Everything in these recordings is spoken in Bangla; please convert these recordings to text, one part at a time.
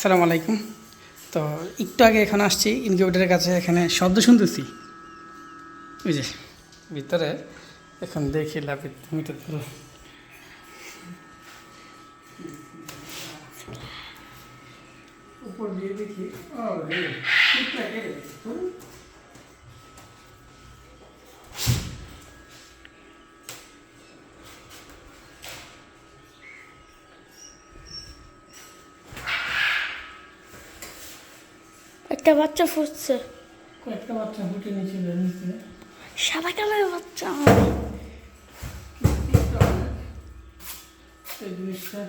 আসসালামু আলাইকুম। তো একটু আগে এখানে আসছি, ইনকিউবেটারের কাছে এখানে শব্দ শুনতেছি। ওই যে, ভিতরে এখন দেখি লাভিত মিটার ধরো। উপর দিয়ে দেখি। একটা বাচ্চা ফুটছে। কয়েকটা বাচ্চা ফুটে নিয়েছিল নিচে। সাদা কালার বাচ্চা এই জিনিসটা।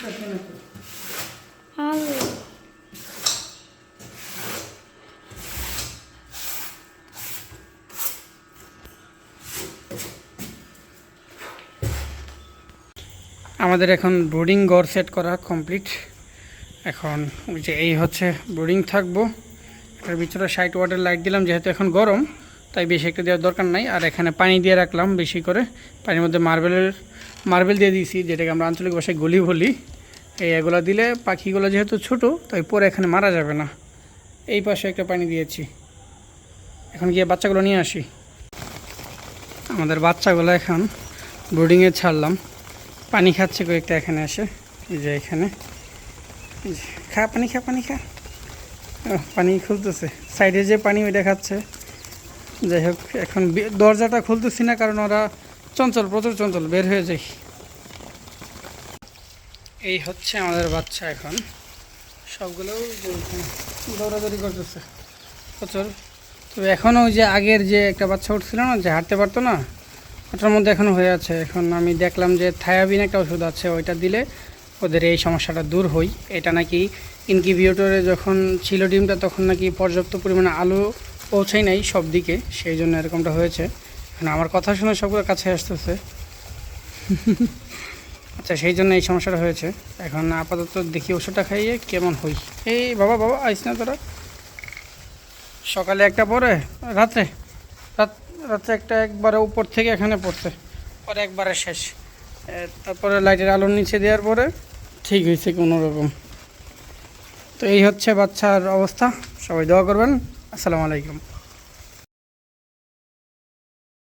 কেন আমাদের এখন ব্রুডিং ঘর সেট করা কমপ্লিট এখন যে এই হচ্ছে ব্রুডিং থাকব। এটার ভিতরে সাইড ওয়াটার লাইট দিলাম, যেহেতু এখন গরম, তাই বেশি একটা দেওয়ার দরকার নাই। আর এখানে পানি দিয়ে রাখলাম বেশি করে। পানির মধ্যে মার্বেলের, মার্বেল দিয়ে দিয়েছি, যেটাকে আমরা আঞ্চলিক ভাষায় গলি বলি। এই এগুলো দিলে পাখিগুলো যেহেতু ছোটো, তাই পরে এখানে মারা যাবে না। এই পাশে একটা পানি দিয়েছি। এখন গিয়ে বাচ্চাগুলো নিয়ে আসি। আমাদের বাচ্চাগুলো এখন ব্রুডিংয়ে ছাড়লাম। পানি খাচ্ছে কয়েকটা এখানে এই যে এখানে। খা, পানি খা পানি খা। পানি খুলতেছে। সাইডে যে পানি ওইটা খাচ্ছে। যাই হোক, এখন দরজাটা খুলতেছি না, কারণ ওরা চঞ্চল, প্রচুর চঞ্চল। বের হয়ে যায় এই হচ্ছে আমাদের বাচ্চা এখন। সবগুলো দৌড়াদৌড়ি করতেছে। প্রচুর। তবে এখনও ওই যে আগের যে একটা বাচ্চা উঠছিল না, যে হাঁটতে পারতো না ওটার মধ্যে এখনও হয়ে আছে। এখন আমি দেখলাম যে থায়াবিন একটা ওষুধ আছে, ওইটা দিলে ওদের এই সমস্যাটা দূর হই। এটা নাকি ইনকিউবেটরে যখন ছিল ডিমটা, তখন নাকি পর্যাপ্ত পরিমাণে আলো পৌঁছায় নাই সব দিকে, সেই জন্য এরকমটা হয়েছে। এখন আমার কথা শুনে সবগুলো কাছে আসতেছে। আচ্ছা সেই জন্য এই সমস্যাটা হয়েছে। এখন আপাতত দেখি ওষুধটা খাইয়ে কেমন হই। এই বাবা বাবা, আইস না তোরা। সকালে একটা পরে, রাত্রে? রাত একটা একবারে উপর থেকে এখানে পড়ছে। পরে একবারে শেষ। তারপরে লাইটের আলোর নিচে দেওয়ার পরে ঠিক হয়েছে কোনো রকম। তো এই হচ্ছে বাচ্চার অবস্থা। সবাই দোয়া করবেন। আসসালামু আলাইকুম।